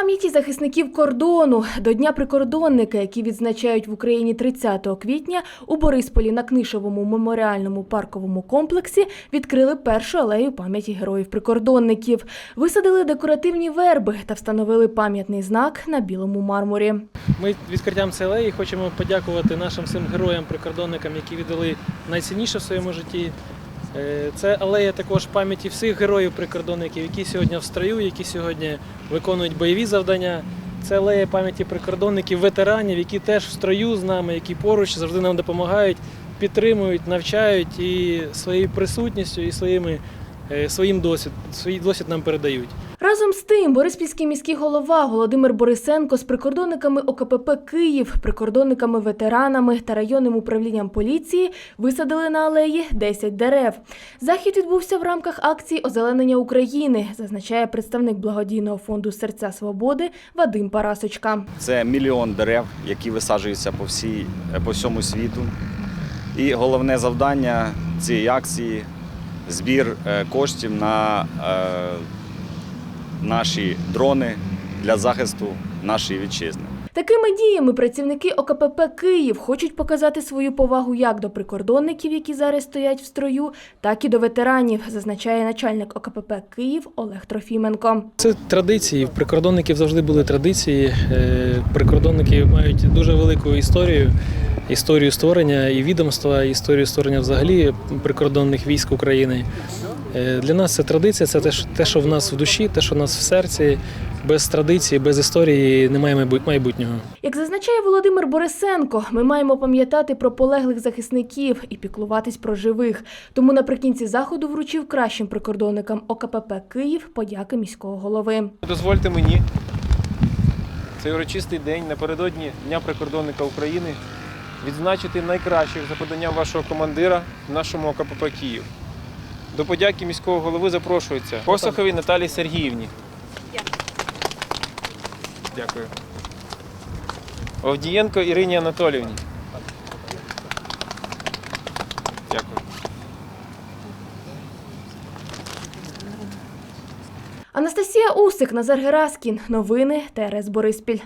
Пам'яті захисників кордону до Дня прикордонника, які відзначають в Україні 30 квітня, у Борисполі на Книшевому меморіальному парковому комплексі відкрили першу алею пам'яті героїв-прикордонників, висадили декоративні верби та встановили пам'ятний знак на білому мармурі. Ми відкриттям цієї алеї хочемо подякувати нашим всім героям-прикордонникам, які віддали найцінніше в своєму житті. Е, Це алея також пам'яті всіх героїв-прикордонників, які сьогодні в строю, які сьогодні виконують бойові завдання. Це алея пам'яті прикордонників, ветеранів, які теж в строю з нами, які поруч завжди нам допомагають, підтримують, навчають і своєю присутністю, і своїми, е, своїм досвід, свій досвід нам передають. Разом з тим, Бориспільський міський голова Володимир Борисенко з прикордонниками ОКПП Київ, прикордонниками-ветеранами та районним управлінням поліції висадили на алеї 10 дерев. Захід відбувся в рамках акції озеленення України, зазначає представник благодійного фонду Серця Свободи Вадим Парасочка. Це мільйон дерев, які висаджуються по, всій, по всьому світу. І головне завдання цієї акції збір е, коштів на е, наші дрони для захисту нашої вітчизни. Такими діями працівники ОКПП Київ хочуть показати свою повагу як до прикордонників, які зараз стоять в строю, так і до ветеранів, зазначає начальник ОКПП Київ Олег Трофіменко. Це традиції. В прикордонників завжди були традиції. Е, Прикордонники мають дуже велику історію, історію створення і відомства, історію створення взагалі прикордонних військ України. Е, Для нас це традиція, це те, що- те, що в нас в душі, те, що в нас в серці. Без традиції, без історії немає майбут- майбутнього. Як зазначає Володимир Борисенко, ми маємо пам'ятати про полеглих захисників і піклуватись про живих. Тому наприкінці заходу вручив кращим прикордонникам ОКПП Київ подяки міського голови. Дозвольте мені цей урочистий день напередодні Дня прикордонника України відзначити найкращих за поданням вашого командира в нашому ОКПП Київ. До подяки міського голови запрошується Посоховій Наталії Сергіївні. Дякую. Овдієнко Ірині Анатоліївні. Дякую. Анастасія Усик, Назар Гераскін. Новини ТРС Бориспіль.